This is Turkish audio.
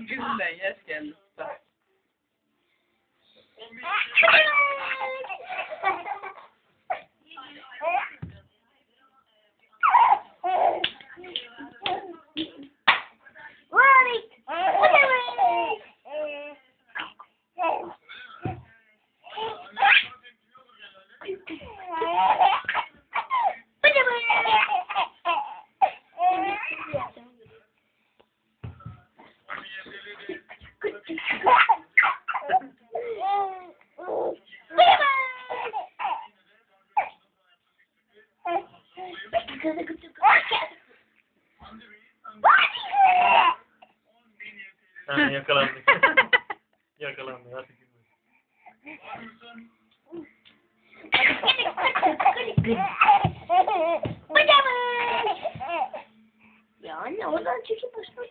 你是哪些天？Geldi. Bak. Ha, yakalandık. Yakalandık. Hadi gülme. Ya anne oradan çekip başla.